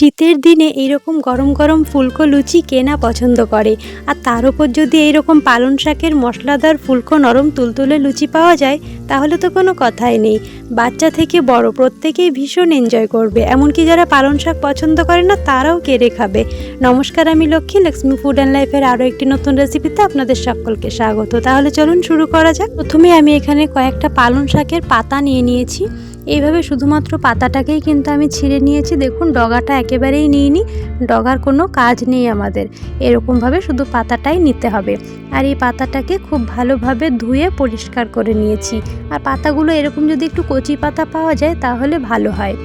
শীতের দিনে এইরকম গরম গরম ফুলকো লুচি কেনা পছন্দ করে? আর তার উপর যদি এইরকম পালং শাকের মশলাদার ফুলকো নরম তুলতুলে লুচি পাওয়া যায়, তাহলে তো কোনো কথাই নেই। বাচ্চা থেকে বড় প্রত্যেকেই ভীষণ এনজয় করবে। এমনকি যারা পালং শাক পছন্দ করে না, তারাও কেড়ে খাবে। নমস্কার, আমি লক্ষ্মী। লক্ষ্মী ফুড অ্যান্ড লাইফের আরও একটি নতুন রেসিপিতে আপনাদের সকলকে স্বাগত। তাহলে চলুন শুরু করা যাক। প্রথমে আমি এখানে কয়েকটা পালং শাকের পাতা নিয়ে নিয়েছি। এইভাবে শুধুমাত্র পাতাটাকেই কিন্তু আমি ছিঁড়ে নিয়েছি। দেখুন, ডগাটা একেবারেই নিইনি, ডগার কোনো কাজ নেই আমাদের। এরকমভাবে শুধু পাতাটাই নিতে হবে। আর এই পাতাটাকে খুব ভালোভাবে ধুয়ে পরিষ্কার করে নিয়েছি। আর পাতাগুলো এরকম যদি একটু কচি পাতা পাওয়া যায়, তাহলে ভালো হয়।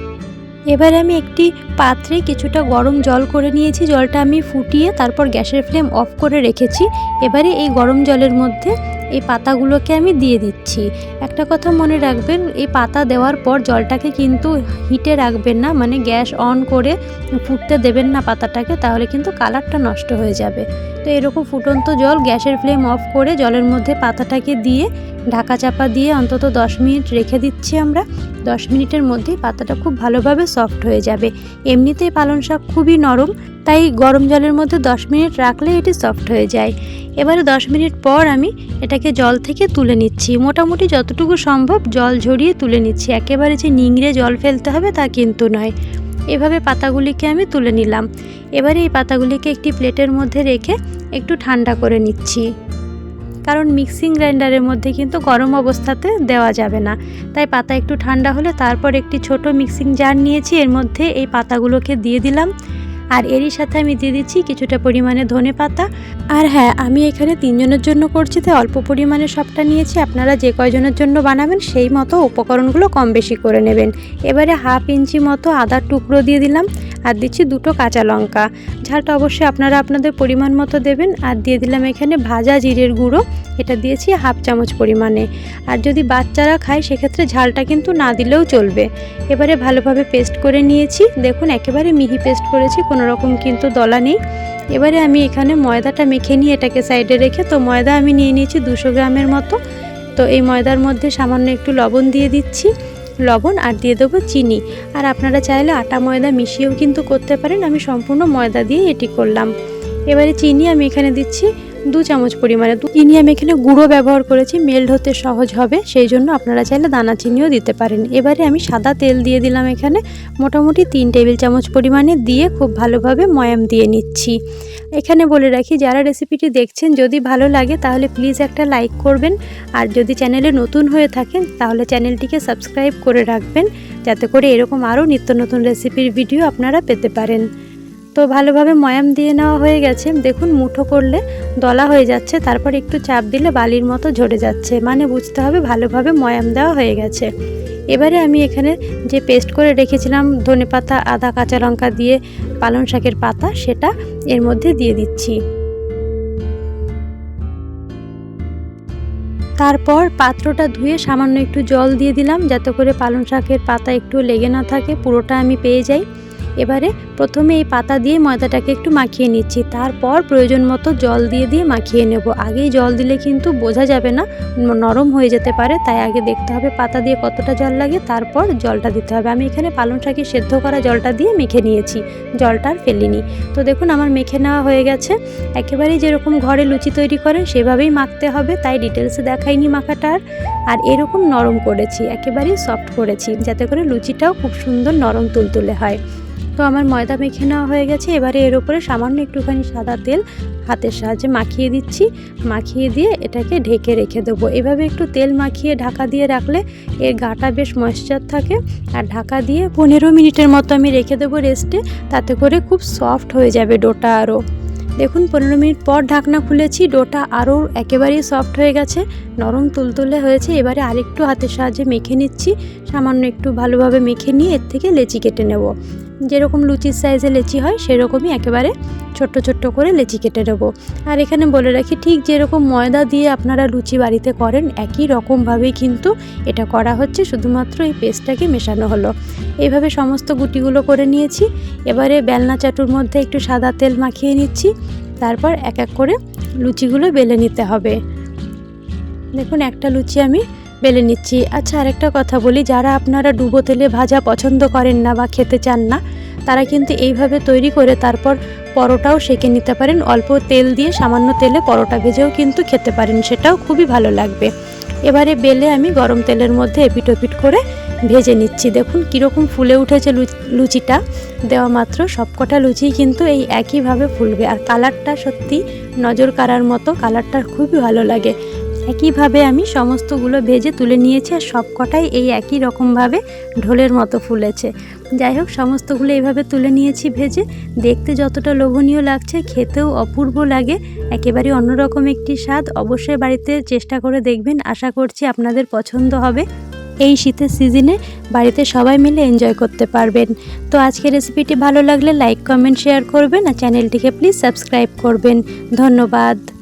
এবারে আমি একটি পাত্রে কিছুটা গরম জল করে নিয়েছি। জলটা আমি ফুটিয়ে তারপর গ্যাসের ফ্লেম অফ করে রেখেছি। এবারে এই গরম জলের মধ্যে এই পাতাগুলোকে আমি দিয়ে দিচ্ছি। একটা কথা মনে রাখবেন, এই পাতা দেওয়ার পর জলটাকে কিন্তু হিটে রাখবেন না মানে গ্যাস অন করে ফুটতে দেবেন না পাতাটাকে, তাহলে কিন্তু কালারটা নষ্ট হয়ে যাবে। তো এরকম ফুটন্ত জল গ্যাসের ফ্লেম অফ করে জলের মধ্যে পাতাটাকে দিয়ে ঢাকা চাপা দিয়ে অন্তত দশ মিনিট রেখে দিচ্ছি আমরা। দশ মিনিটের মধ্যেই পাতাটা খুব ভালোভাবে সফট হয়ে যাবে। এমনিতেই পালং শাক খুবই নরম, তাই গরম জলের মধ্যে দশ মিনিট রাখলে এটি সফট হয়ে যায়। এবারে দশ মিনিট পর আমি এটাকে জল থেকে তুলে নিচ্ছি। মোটামুটি যতটুকু সম্ভব জল ঝরিয়ে তুলে নিচ্ছি। একেবারে যে নিংড়ে জল ফেলতে হবে তা কিন্তু নয়। এভাবে পাতাগুলিকে আমি তুলে নিলাম। এবারে এই পাতাগুলিকে একটি প্লেটের মধ্যে রেখে একটু ঠান্ডা করে নিচ্ছি। কারণ মিক্সিং গ্রাইন্ডারের মধ্যে কিন্তু গরম অবস্থাতে দেওয়া যাবে না। তাই পাতা একটু ঠান্ডা হলে তারপর একটি ছোট মিক্সিং জার নিয়েছি। এর মধ্যে এই পাতাগুলোকে দিয়ে দিলাম। আর এরই সাথে আমি দিয়ে দিচ্ছি কিছুটা পরিমাণে ধনে পাতা। আর হ্যাঁ আমি এখানে তিনজনের জন্য করছি তাই অল্প পরিমাণে সবটা নিয়েছি। আপনারা যে কয়জনের জন্য বানাবেন সেই মতো উপকরণগুলো কম বেশি করে নেবেন। এবারে হাফ ইঞ্চি মতো আদার টুকরো দিয়ে দিলাম। আর দিচ্ছি দুটো কাঁচা লঙ্কা। ঝালটা অবশ্যই আপনারা আপনাদের পরিমাণ মতো দেবেন। আর দিয়ে দিলাম এখানে ভাজা জিরের গুঁড়ো। এটা দিয়েছি হাফ চামচ পরিমাণে। আর যদি বাচ্চারা খায়, সেক্ষেত্রে ঝালটা কিন্তু না দিলেও চলবে। এবারে ভালোভাবে পেস্ট করে নিয়েছি। দেখুন, একেবারে মিহি পেস্ট করেছি, কোনো রকম কিন্তু দলা নেই। এবারে আমি এখানে ময়দাটা মেখে নিয়ে এটাকে সাইডে রেখে, তো ময়দা আমি নিয়ে নিয়েছি দুশো গ্রামের মতো। তো এই ময়দার মধ্যে সামান্য একটু লবণ দিয়ে দিচ্ছি। লবণ আর দিয়ে দেবো চিনি। আর আপনারা চাইলে আটা ময়দা মিশিয়েও কিন্তু করতে পারেন। আমি সম্পূর্ণ ময়দা দিয়ে এটি করলাম। এবারে চিনি আমি এখানে দিচ্ছি। দু চামচ পরিমাণে চিনি আমি এখানে গুঁড়ো ব্যবহার করেছি মেল্ট হতে সহজ হবে, সেই জন্য আপনারা চাইলে দানা চিনিও দিতে পারেন। এবারে আমি সাদা তেল দিয়ে দিলাম এখানে, মোটামুটি তিন টেবিল চামচ পরিমাণে দিয়ে খুব ভালোভাবে ময়াম দিয়ে নিচ্ছি। এখানে বলে রাখি, যারা রেসিপিটি দেখছেন, যদি ভালো লাগে তাহলে প্লিজ একটা লাইক করবেন, আর যদি চ্যানেলে নতুন হয়ে থাকেন, তাহলে চ্যানেলটিকে সাবস্ক্রাইব করে রাখবেন, যাতে করে এরকম আরও নিত্য নতুন রেসিপির ভিডিও আপনারা পেতে পারেন। তো ভালোভাবে ময়াম দিয়ে নেওয়া হয়ে গেছে। দেখুন, মুঠো করলে দলা হয়ে যাচ্ছে, তারপর একটু চাপ দিলে বালির মতো ঝরে যাচ্ছে। মানে বুঝতে হবে, ভালোভাবে ময়াম দেওয়া হয়ে গেছে। এবারে আমি এখানে যে পেস্ট করে রেখেছিলাম ধনেপাতা আদা, কাঁচা লঙ্কা দিয়ে পালং শাকের পাতা, সেটা এর মধ্যে দিয়ে দিচ্ছি। তারপর পাত্রটা ধুয়ে সামান্য একটু জল দিয়ে দিলাম, যাতে করে পালং শাকের পাতা একটু লেগে না থাকে, পুরোটা আমি পেয়ে যাই। এবারে প্রথমে এই পাতা দিয়ে ময়দাটাকে একটু মাখিয়ে নিচ্ছি। তারপর প্রয়োজন মতো জল দিয়ে দিয়ে মাখিয়ে নেব। আগেই জল দিলে কিন্তু বোঝা যাবে না, নরম হয়ে যেতে পারে। তাই আগে দেখতে হবে পাতা দিয়ে কতটা জল লাগে, তারপর জলটা দিতে হবে। আমি এখানে পালং শাকে সেদ্ধ করা জলটা দিয়ে মেখে নিয়েছি। জলটা আর ফেলিনি। তো দেখুন, আমার মেখে নেওয়া হয়ে গেছে। একেবারেই যেরকম ঘরে লুচি তৈরি করেন, সেভাবেই মাখতে হবে। তাই ডিটেলসে দেখাইনি মাখাটা আর। আর এরকম নরম করেছি, একেবারেই সফট করেছি, যাতে করে লুচিটাও খুব সুন্দর নরম তুলতুলে হয়। তো আমার ময়দা মেখে নেওয়া হয়ে গেছে। এবারে এর উপরে সামান্য একটুখানি সাদা তেল হাতের সাহায্যে মাখিয়ে দিচ্ছি। মাখিয়ে দিয়ে এটাকে ঢেকে রেখে দেবো। এভাবে একটু তেল মাখিয়ে ঢাকা দিয়ে রাখলে এর গাটা বেশ ময়েশ্চার থাকে। আর ঢাকা দিয়ে পনেরো মিনিটের মতো আমি রেখে দেবো রেস্টে তাতে করে খুব সফট হয়ে যাবে ডোটা আরও দেখুন, পনেরো মিনিট পর ঢাকনা খুলেছি, ডোটা আরও একেবারেই সফট হয়ে গেছে। নরম তুলতুলে হয়েছে। এবারে আরেকটু হাতের সাহায্যে মেখে নিচ্ছি। সামান্য একটু ভালোভাবে মেখে নিয়ে এর থেকে লেচি কেটে নেব। যেরকম লুচির সাইজে লেচি হয়, সেরকমই একেবারে ছোট্ট ছোট্ট করে লেচি কেটে নেব। আর এখানে বলে রাখি, ঠিক যেরকম ময়দা দিয়ে আপনারা লুচি বাড়িতে করেন, একই রকমভাবেই কিন্তু এটা করা হচ্ছে। শুধুমাত্র এই পেস্টটাকে মেশানো হলো। এইভাবে সমস্ত গুটিগুলো করে নিয়েছি। এবারে বেলনা চাটুর মধ্যে একটু সাদা তেল মাখিয়ে নিচ্ছি। তারপর এক এক করে লুচিগুলো বেলে নিতে হবে। দেখুন, একটা লুচি আমি বেলে নিচ্ছি। আচ্ছা আরেকটা কথা বলি, যারা আপনারা ডুবো তেলে ভাজা পছন্দ করেন না বা খেতে চান না, তারা কিন্তু এইভাবে তৈরি করে তারপর পরোটাও সেঁকে নিতে পারেন। অল্প তেল দিয়ে সামান্য তেলে পরোটা ভেজেও কিন্তু খেতে পারেন, সেটাও খুবই ভালো লাগবে। এবারে বেলে আমি গরম তেলের মধ্যে এপিট ওপিট করে ভেজে নিচ্ছি। দেখুন কীরকম ফুলে উঠেছে লুচিটা। দেওয়া মাত্র সবকটা লুচি কিন্তু এই একইভাবে ফুলবে। আর কালারটা সত্যি নজর কাড়ার মতো, কালারটা খুবই ভালো লাগে। একইভাবে আমি সমস্তগুলো ভেজে তুলে নিয়েছি আর সবকটাই এই একই রকমভাবে ঢোলের মতো ফুলেছে। যাই হোক, সমস্তগুলো এইভাবে তুলে নিয়েছি ভেজে। দেখতে যতটা লোভনীয় লাগছে, খেতেও অপূর্ব লাগে। একেবারে অন্যরকম একটি স্বাদ অবশ্যই বাড়িতে চেষ্টা করে দেখবেন। আশা করছি আপনাদের পছন্দ হবে। এই শীতের সিজনে বাড়িতে সবাই মিলে এনজয় করতে পারবেন। তো আজকের রেসিপিটি ভালো লাগলে লাইক, কমেন্ট, শেয়ার করবেন আর চ্যানেলটিকে প্লিজ সাবস্ক্রাইব করবেন। ধন্যবাদ।